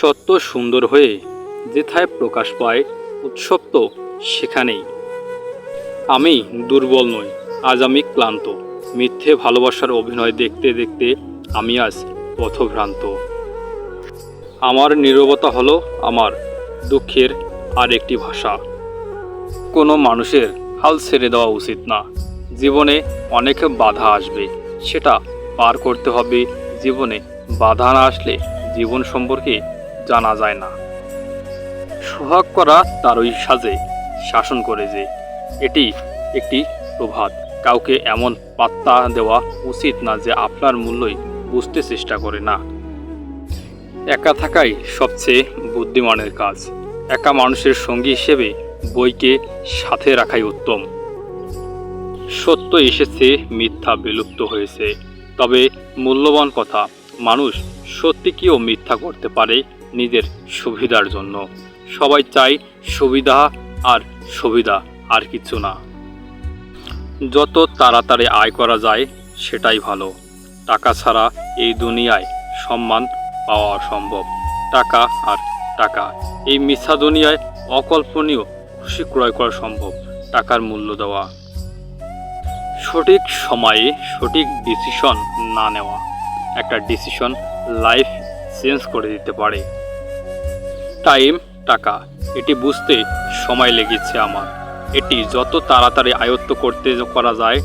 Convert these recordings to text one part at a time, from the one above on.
সত্য সুন্দর হয়ে যেথায় প্রকাশ পায় উৎসব তো সেখানেই। আমি দুর্বল নই, আজ আমি ক্লান্ত। মিথ্যে ভালোবাসার অভিনয় দেখতে দেখতে আমি আজ পথভ্রান্ত। আমার নীরবতা হলো আমার দুঃখের আর একটি ভাষা। কোনো মানুষের হাল ছেড়ে দেওয়া উচিত না। জীবনে অনেক বাধা আসবে, সেটা পার করতে হবে। জীবনে বাধা না আসলে জীবন সম্পর্কে জানা যায় না। সোহাগ করা তার ওই সাজে শাসন করে যে এটি একটি প্রভাত। কাউকে এমন পাত্তা দেওয়া উচিত না যে আপনার মূল্যই বুঝতে চেষ্টা করে না। একা থাকাই সবচেয়ে বুদ্ধিমানের কাজ। একা মানুষের সঙ্গী হিসেবে বইকে সাথে রাখাই উত্তম। সত্য এসেছে, মিথ্যা বিলুপ্ত হয়েছে। তবে মূল্যবান কথা, মানুষ সত্যিকেও মিথ্যা করতে পারে নিজের সুবিধার জন্য। সবাই চাই সুবিধা আর সুবিধা আর কিছু না। যত তাড়াতাড়ি আয় করা যায়, সেটাই ভালো। টাকা ছাড়া এই দুনিয়ায় সম্মান পাওয়া অসম্ভব। টাকা আর টাকা। এই মিথ্যা দুনিয়ায় অকল্পনীয় খুশি ক্রয় করা সম্ভব, টাকার মূল্য দেওয়া। সঠিক সময়ে সঠিক ডিসিশন না নেওয়া। একটা ডিসিশন লাইফ চেঞ্জ করে দিতে পারে। টাইম টাকা, এটি বুঝতে সময় লেগেছে আমার। এটি যত তাড়াতাড়ি আয়ত্ত করতে করা যায়,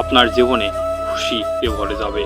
আপনার জীবনে খুশি ভরে যাবে।